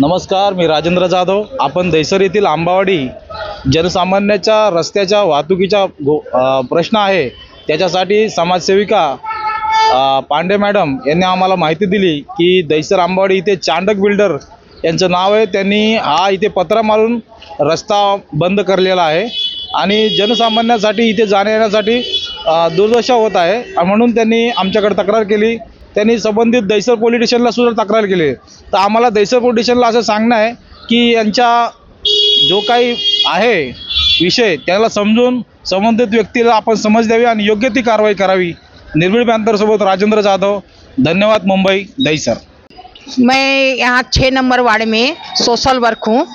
नमस्कार मी राजेंद्र जाधव. आपण दैसर येथील आंबावाडी जनसामान्याच्या रस्त्याच्या वाहतुकीचा गो प्रश्न आहे. त्याच्यासाठी समाजसेविका पांडे मॅडम यांनी आम्हाला माहिती दिली की दैसर आंबावाडी इथे चांडक बिल्डर यांचं नाव आहे. त्यांनी हा इथे पत्रा मारून रस्ता बंद करलेला आहे. आणि जनसामान्यासाठी इथे जाण्या येण्यासाठी दुर्दशा होत आहे. म्हणून त्यांनी आमच्याकडे तक्रार केली. त्यांनी संबंधित दैसर पोलीस स्टेशनला सुद्धा तक्रार केली. तर आम्हाला दैसर पोलीस स्टेशनला असं सांगणं आहे की यांच्या जो काही आहे विषय त्याला समजून संबंधित व्यक्तीला आपण समज द्यावी आणि योग्य ती कारवाई करावी. निर्भीड पॅंथरसोबत राजेंद्र जाधव धन्यवाद मुंबई दैसर मैं यहाँ छः नंबर वार्ड में सोशल वर्क हूँ।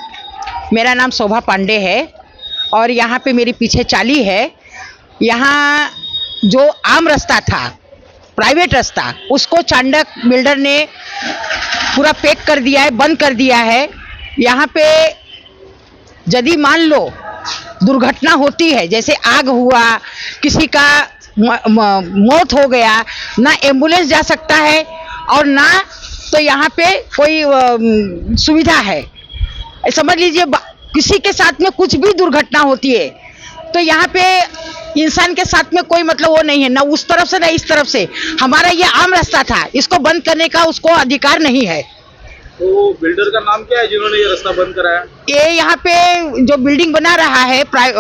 मेरा नाम शोभा पांडे है और यहाँ पे मेरी पीछे चाली है। यहाँ जो आम रास्ता था प्राइवेट रास्ता। उसको चांडक बिल्डर ने पूरा पैक कर दिया है, बंद कर दिया है। यहाँ पे यदि मान लो दुर्घटना होती है, जैसे आग हुआ, किसी का मौत हो गया, ना एंबुलेंस जा सकता है और ना तो यहाँ पे कोई सुविधा है। समझ लीजिए किसी के साथ में कुछ भी दुर्घटना होती है तो यहाँ पे इंसान के साथ में कोई मतलब वो नहीं है ना उस तरफ़ से ना इस तरफ़ से। हमारा ये आम रास्ता था इसको बंद करने का उसको अधिकार नहीं है। तो बिल्डर का नाम क्या है जिन्होंने ये रास्ता बंद कराया? ये यहाँ पे जो बिल्डिंग बना रहा है प्राइ,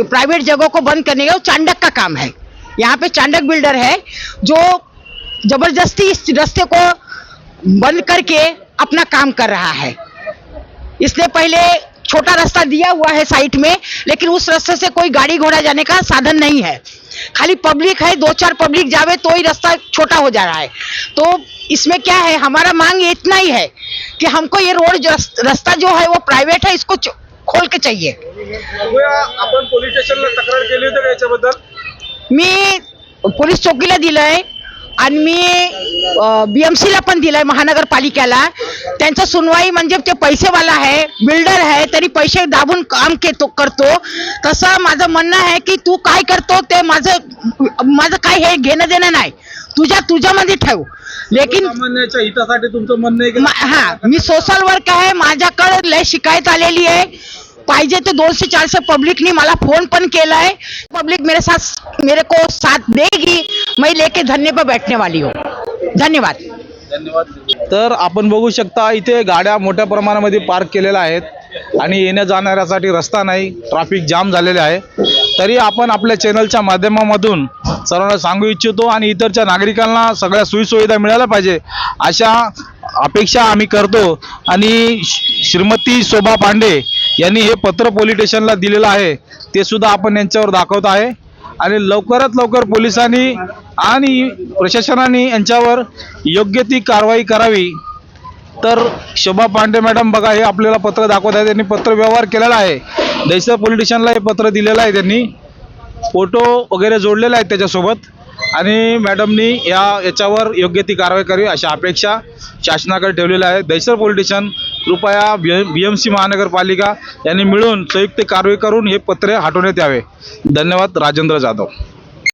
प्राइवेट जगहों को बंद करने का वो चांडक का काम है। यहाँ पे चांडक बिल्डर है जो ज़बरदस्ती इस रास्ते को बंद करके अपना काम कर रहा है। इसने पहले छोटा रास्ता दिया हुआ है साइड में लेकिन उस रास्ते से कोई गाड़ी घोड़ा जाने का साधन नहीं है। खाली पब्लिक है दो चार पब्लिक जावे तो ही रास्ता छोटा हो जा रहा है। तो इसमें क्या है हमारा मांग इतना ही है कि हमको ये रोड रास्ता जो है वो प्राइवेट है इसको खोल के चाहिए। आपण पोलीस स्टेशनला तक्रार केली होती का याच्याबद्दल? मी पोलीस चौकीला दिलंय आणि मी बी एम सीला पण दिलंय महानगरपालिकेला. त्यांचं सुनवाई म्हणजे ते पैसेवाला आहे बिल्डर आहे तरी पैसे दाबून काम केतो करतो. तसं माझं म्हणणं आहे की तू काय करतो ते माझं माझं काय हे घेणं देणं नाही. तुझ्या तुझ्यामध्ये ठेव. लेकिन हितासाठी तुमचं म्हणणं आहे की हा मी सोशल वर्क आहे माझ्याकडे लय शिकायत आलेली आहे. पाहिजे ते दोनशे चारशे पब्लिकनी मला फोन पण केलाय. पब्लिक मेरे साथ मेरे को साथ देगी. मैं लेके धरने पर बैठने वाली हूँ. धन्यवाद. धन्यवाद. तर आपण बघू शकता इथे गाड्या मोठ्या प्रमाणामध्ये पार्क केलेल्या आहेत आणि येण्या जाणाऱ्यासाठी रस्ता नाही ट्रॅफिक जाम झालेले आहे. तरी आपण आपल्या चॅनलच्या माध्यमामधून सर्वांना सांगू इच्छितो आणि इतरच्या नागरिकांना सगळ्या सोयीसुविधा मिळायला पाहिजे अशा अपेक्षा आम्ही करतो. आणि श्रीमती शोभा पांडे यांनी हे पत्र पोलीस स्टेशनला दिलेलं आहे ते सुद्धा आपण यांच्यावर दाखवत आहे. आणि लवकरात लवकर पोलिसांनी आणि प्रशासनाने यांच्यावर योग्य ती कारवाई करावी. तर शोभा पांडे मॅडम बघा हे आपल्याला पत्र दाखवत आहे. त्यांनी पत्र व्यवहार केलेला आहे. दैसर पोलिटिशनला हे पत्र दिलेलं आहे त्यांनी. फोटो वगैरे जोडलेला आहे त्याच्यासोबत. आणि मॅडमनी या याच्यावर योग्य ती कारवाई करावी अशा अपेक्षा शासनाकडे ठेवलेल्या आहे. दैसर पोलिटिशन कृपया बी बी एम सी महानगरपालिका यांनी मिळून संयुक्त कारवाई करून हे पत्रे हटवण्यात यावे. धन्यवाद राजेंद्र जाधव.